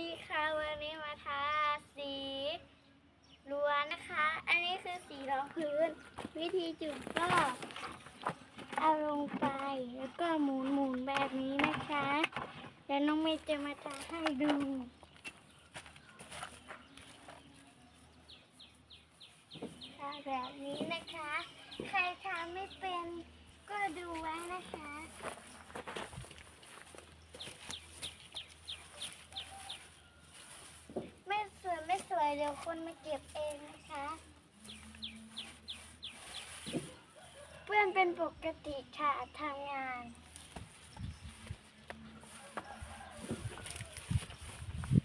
ดีค่ะวันนี้มาทาสีล้วนนะคะ อันนี้คือสีรองพื้น วิธีจุดก็เอาลงไปแล้วก็หมุนหมุนแบบนี้นะคะ แล้วน้องเมย์จะมาทาให้ดูทาแบบนี้นะคะ ใครทาไม่เป็นก็ดูไว้นะคะ ไม่สวยไม่สว ยเดี๋ยวคนมาเก็บเองนะคะ เพื่อนเป็นปกติค่ะทำงาน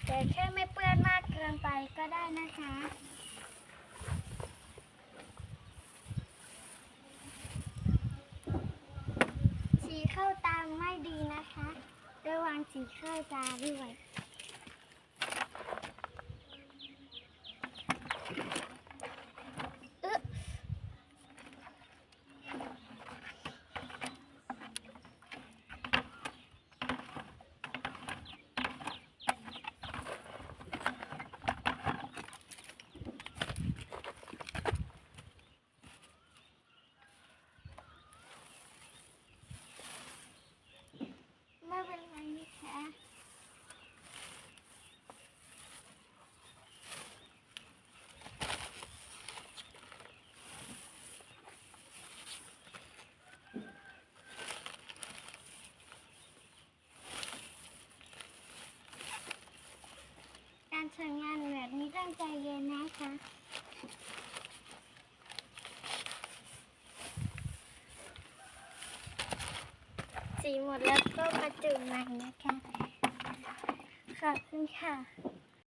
แต่แค่ไม่เปื้อนมากเกินไปก็ได้นะคะ สีเข้าตาไม่ดีนะคะ ระวังสีเข้าตาด้วย อึ๊ะไม่เป็นไรนะคะ ทำงานแบบนี้ตั้งใจเย็นนะคะสีหมดแล้วก็ประจุใหม่นะคะ ขอบคุณค่ะ